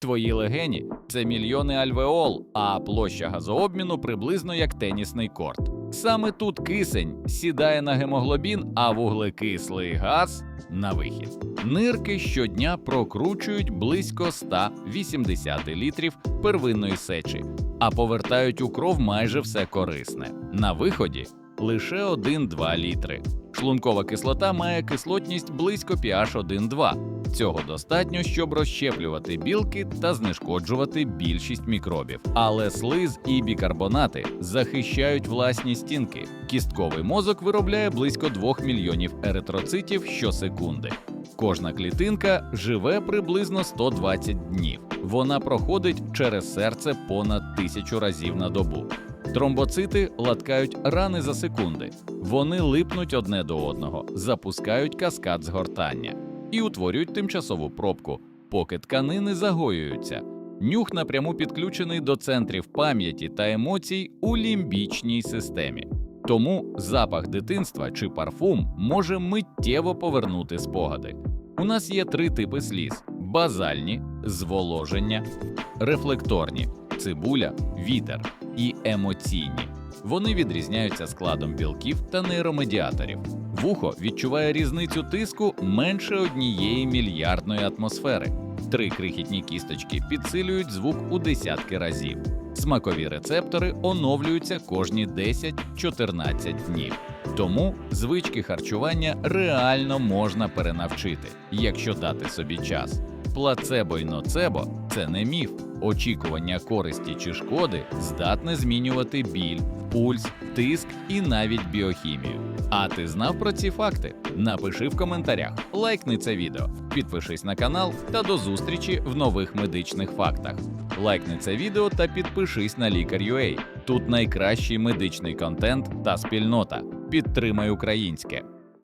Твої легені це мільйони альвеол, а площа газообміну приблизно як тенісний корт. Саме тут кисень сідає на гемоглобін, а вуглекислий газ на вихід. Нирки щодня прокручують близько 180 літрів первинної сечі, а повертають у кров майже все корисне. На виході лише 1-2 літри. Шлункова кислота має кислотність близько pH 1,2. Цього достатньо, щоб розщеплювати білки та знешкоджувати більшість мікробів. Але слиз і бікарбонати захищають власні стінки. Кістковий мозок виробляє близько 2 мільйонів еритроцитів щосекунди. Кожна клітинка живе приблизно 120 днів. Вона проходить через серце понад тисячу разів на добу. Тромбоцити латкають рани за секунди. Вони липнуть одне до одного, запускають каскад згортання і утворюють тимчасову пробку, поки тканини загоюються. Нюх напряму підключений до центрів пам'яті та емоцій у лімбічній системі. Тому запах дитинства чи парфум може миттєво повернути спогади. У нас є три типи сліз: базальні, зволоження, рефлекторні, цибуля, вітер і емоційні. Вони відрізняються складом білків та нейромедіаторів. Вухо відчуває різницю тиску менше однієї мільярдної атмосфери. Три крихітні кісточки підсилюють звук у десятки разів. Смакові рецептори оновлюються кожні 10-14 днів. Тому звички харчування реально можна перенавчити, якщо дати собі час. Плацебо й ноцебо це не міф. Очікування користі чи шкоди здатне змінювати біль, пульс, тиск і навіть біохімію. А ти знав про ці факти? Напиши в коментарях, лайкни це відео, підпишись на канал та до зустрічі в нових медичних фактах. Лайкни це відео та підпишись на лікар.ua. Тут найкращий медичний контент та спільнота. Підтримай українське.